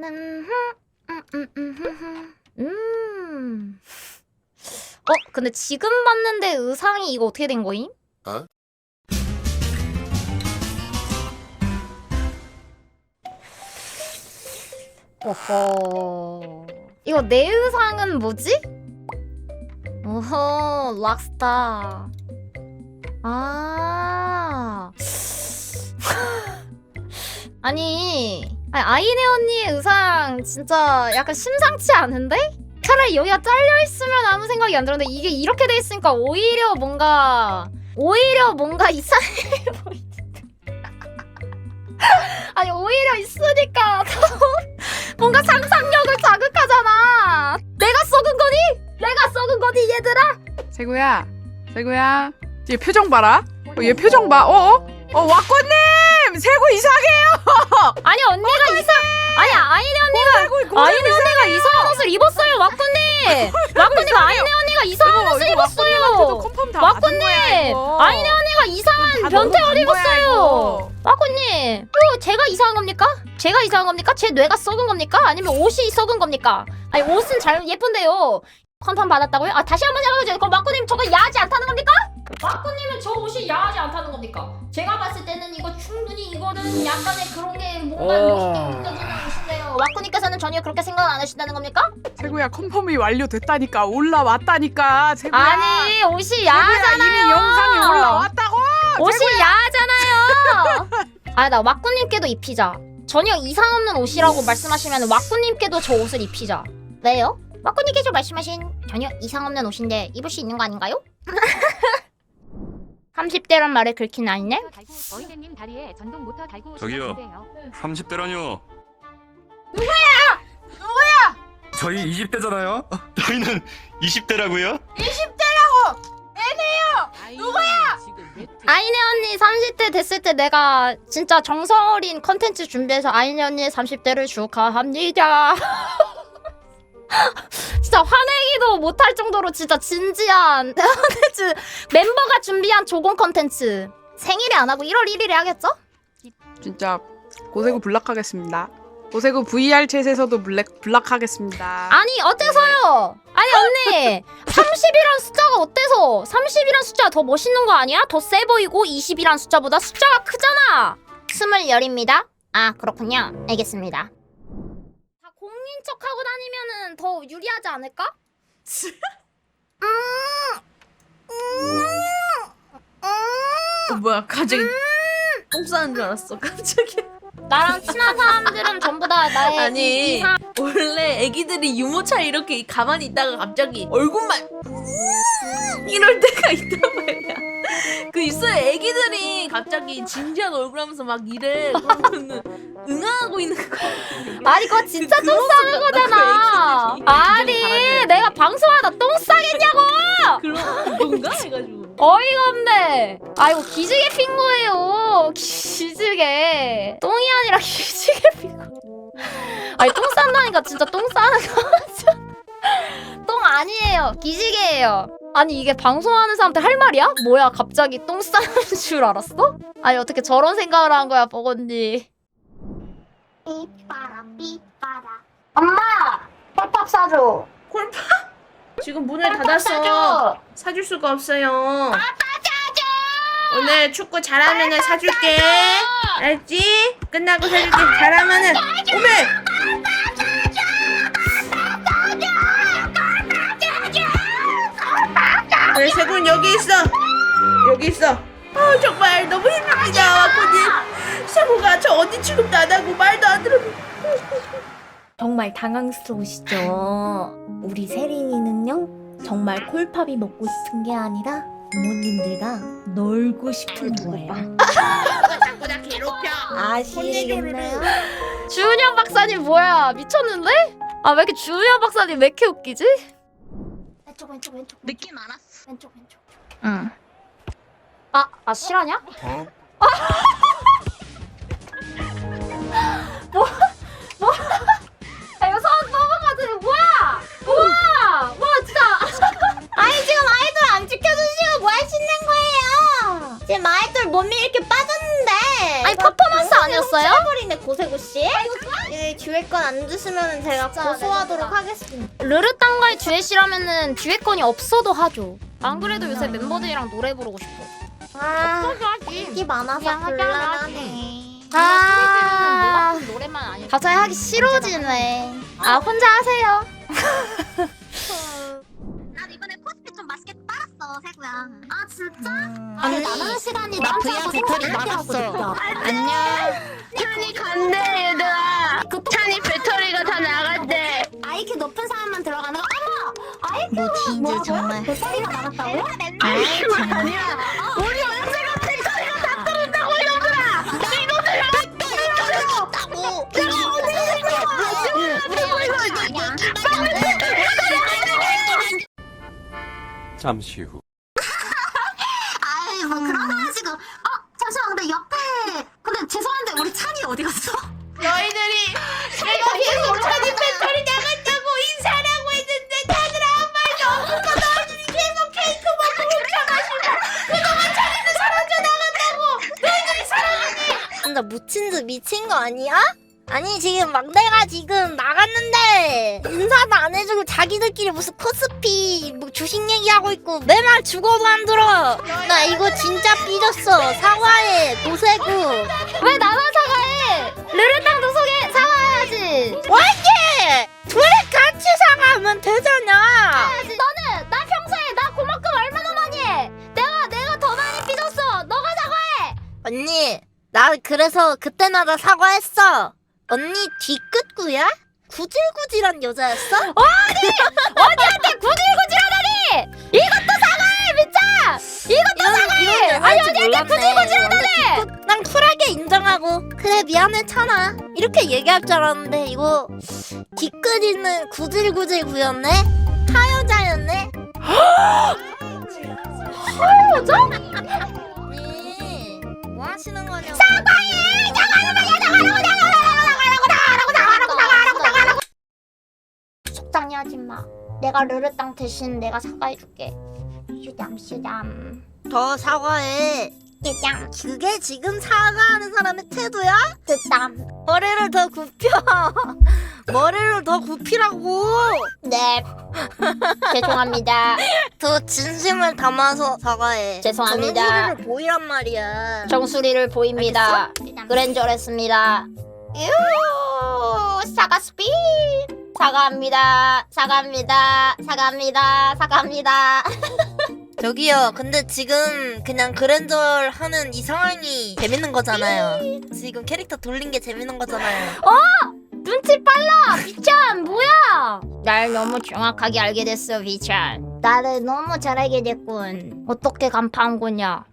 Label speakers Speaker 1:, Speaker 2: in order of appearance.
Speaker 1: 음, 음, 음, 음, 음. 어, 근데 지금 봤는데 의상이 이거 어떻게 된 거임?
Speaker 2: 어?
Speaker 1: 어허. 이거 내 의상은 뭐지? 어허, 락스타. 아. 아니, 아니, 아이네 언니의 의상 진짜 약간 심상치 않은데? 차라리 여기가 잘려 있으면 아무 생각이 안 들었는데 이게 이렇게 돼 있으니까 오히려 뭔가 오히려 뭔가 이상해 보이는데. 아니 오히려 있으니까 더 뭔가 상상력을 자극하잖아. 내가 썩은 거니? 내가 썩은 거니 얘들아?
Speaker 3: 세구야, 세구야. 얘 표정 봐라. 어, 얘 표정 봐. 어? 어, 왁구님! 세구 이상해요!
Speaker 1: 아니 언니가 이상 아니 아이네 언니가
Speaker 3: 세구,
Speaker 1: 아이네 언니가 이상한 옷을 입었어요 왁구님. 왁구님 아이네 언니가 이상한 옷을 입었어요.
Speaker 3: 다 거야, 이거.
Speaker 1: 아이네 언니가 이상한
Speaker 3: 다
Speaker 1: 변태
Speaker 3: 옷간 거야,
Speaker 1: 입었어요. 왁구님 이거 제가 이상한 겁니까? 제가 이상한 겁니까? 제 뇌가 썩은 겁니까? 아니면 옷이 썩은 겁니까? 아니 옷은 잘 예쁜데요. 컨펌 받았다고요? 아 다시 한 번 생각해줘요. 그럼 왁구님 저거 야하지 않다는 겁니까? 왁구님은 저 옷이 야하지 않다는 겁니까? 제가 봤을 때는 이거 충분히 이거는 약간의 그런 게 뭔가
Speaker 2: 어.
Speaker 1: 멋있게 느껴지는 옷인데요. 왁구님께서는 전혀 그렇게 생각 안 하신다는 겁니까?
Speaker 3: 세구야, 컴펌이 완료됐다니까. 올라왔다니까. 세구야.
Speaker 1: 아니 옷이 야하잖아요.
Speaker 3: 이미 영상이 올라왔다고!
Speaker 1: 옷이 야하잖아요. 아나 왁구님께도 입히자. 전혀 이상 없는 옷이라고 말씀하시면 왁구님께도 저 옷을 입히자. 왜요? 왁구님께서 말씀하신 전혀 이상 없는 옷인데 입을 수 있는 거 아닌가요? 30대란 말에 긁힌
Speaker 4: 달고
Speaker 5: 저기요.
Speaker 4: 오시면
Speaker 5: 30대라뇨.
Speaker 2: 저희 20대잖아요.
Speaker 5: 저희는 20대라고요?
Speaker 4: 누구야?
Speaker 1: 아이네 언니 30대 됐을 때 내가 진짜 정서어린 컨텐츠 준비해서 아이네 언니 30대를 축하합니다. 진짜 화내기도 못할 정도로 진짜 진지한 컨텐츠 멤버가 준비한 조공 컨텐츠 생일에 안 하고 1월 1일에 하겠죠?
Speaker 3: 진짜 고세구 블락하겠습니다. 고세구 VR 챗에서도 블랙 블락하겠습니다.
Speaker 1: 아니 어때서요? 아니 언니 30이란 숫자가 어때서 30이란 숫자가 더 멋있는 거 아니야? 더 세 보이고 20이란 숫자보다 숫자가 크잖아 20열입니다 아 그렇군요 알겠습니다 다 공인 척하고 다니면은 더 유리하지 않을까?
Speaker 6: 어, 뭐야 갑자기 똥 싸는 줄 알았어 갑자기
Speaker 1: 나랑 친한 사람들은 전부 다 나의
Speaker 6: 아니.
Speaker 1: 이, 이상
Speaker 6: 원래 애기들이 유모차 이렇게 가만히 있다가 갑자기 얼굴만 이럴 때가 있단 말이야 그 있어요 애기들이 갑자기 진지한 얼굴 하면서 막 이래 그러면은 응하고 있는 거
Speaker 1: 아니 그거 진짜 그똥 싸는
Speaker 6: 모습
Speaker 1: 거잖아
Speaker 6: 애기들이.
Speaker 1: 아니 내가 방송하다 똥 싸겠냐고
Speaker 6: 그런 건가 해가지고
Speaker 1: 어이가 없네. 아이고 기지개 핀 거예요. 기지개. 똥이 아니라 기지개 핀 거. 아니 똥 싼다니까 진짜 똥 싸는 거죠. 똥 아니에요. 기지개예요. 아니 이게 방송하는 사람들 할 말이야? 뭐야 갑자기 똥 싸는 줄 알았어? 아니 어떻게 저런 생각을 한 거야 버건디. 삐빠라 삐빠라. 엄마 콜팝 사줘.
Speaker 6: 지금 문을 닫았어 사줄 수가 없어요 오늘 축구 잘하면은 사줄게 알지? 끝나고 사줄게 잘하면은 오메 그래 세군 여기 있어 여기 있어 아 정말 너무 힘듭니다 와꾸님 세구가 저 언니 취급도 안 하고 말도 안 들어
Speaker 7: 정말 당황스러우시죠? 우리 세린이는요, 정말 콜팝이 먹고 싶은 게 아니라 부모님들과 놀고 싶은 거예요.
Speaker 6: 자꾸 나 괴롭혀
Speaker 7: 아시겠나요?
Speaker 1: 주은영 박사님 뭐야 미쳤는데? 아 왜 이렇게 주은영 박사님 왜 이렇게 웃기지? 왼쪽 왼쪽 왼쪽
Speaker 6: 느낌 알았어
Speaker 1: 왼쪽 왼쪽 응. 아, 아 실화냐?
Speaker 2: 어?
Speaker 1: 이
Speaker 7: 듀엣권 안 주시면 제가 고소하도록 하겠습니다.
Speaker 1: 르르땅과의 듀엣이라면은 듀엣권이 없어도 하죠. 안 그래도 요새 멤버들이랑 노래 부르고 싶어.
Speaker 7: 아,
Speaker 1: 하지.
Speaker 7: 인기 많아서 곤란하네.
Speaker 1: 아, 노래만 아니. 갑자기 하기 싫어지네. 아 혼자 하세요.
Speaker 8: 난 이번에 코스피 좀 맛있게 빨았어, 세구야. 아, 진짜?
Speaker 1: 아니,
Speaker 8: 남은 시간이
Speaker 1: 나 VR 배터리 나갔어. 안녕.
Speaker 8: 찬이 간대, 얘들아. 찬이 배터리가 다 나갔대. 아이큐 높은 사람만 들어가는 거. 어머! 아이큐! 뭐, 진짜 정말. 배터리가 나갔다고? 아이큐 아니야. 우리 언제가 배터리가 다 떨어졌다고, 얘들아! 이거들아! 배터리가 나갔다고! 내가 어디
Speaker 9: 잠시 후.
Speaker 8: 거
Speaker 7: 아니야? 아니 지금 막내가 지금 나갔는데 인사도 안 해주고 자기들끼리 무슨 코스피 뭐 주식 얘기하고 있고 내 말 죽어도 안 들어 나 이거 진짜 삐졌어 사과해 고세구
Speaker 1: 왜 나만 사과해? 르르땅도 소개 사과해야지.
Speaker 7: 와이게 둘이 같이 사과하면 되잖아
Speaker 1: 나
Speaker 7: 그래서 그때마다 사과했어 언니 뒤끝구야? 구질구질한 여자였어?
Speaker 1: 어디한테 구질구질하다니? 이것도 사과해, 미짜. 이것도 사과해. 아니 어디한테 구질구질하다니?
Speaker 7: 난 쿨하게 인정하고 그래 미안해 찬아 이렇게 얘기할 줄 알았는데 이거 뒤끝이는 구질구질 구였네? 하여자였네?
Speaker 1: 내가 르르땅 대신 내가 사과해줄게. 슈담 슈담.
Speaker 7: 더 사과해
Speaker 1: 슈담
Speaker 7: 그게 지금 사과하는 사람의 태도야?
Speaker 1: 슈담.
Speaker 7: 머리를 더 굽혀 머리를 더 굽히라고
Speaker 1: 네. 죄송합니다.
Speaker 7: 더 진심을 담아서 사과해
Speaker 1: 죄송합니다.
Speaker 7: 정수리를 보이란 말이야
Speaker 1: 정수리를 보입니다. 그랜저랬습니다. 유 사과 스피 사과합니다. 사과합니다. 사과합니다. 사과합니다.
Speaker 7: 저기요 근데 지금 그냥 그랜저 하는 이 상황이 재밌는 거잖아요 지금 캐릭터 돌린 게 재밌는 거잖아요
Speaker 1: 눈치 빨라 비찬 뭐야? 날 너무 정확하게 알게 됐어 비찬. 나를 너무 잘 알게 됐군. 어떻게 간파한 거냐?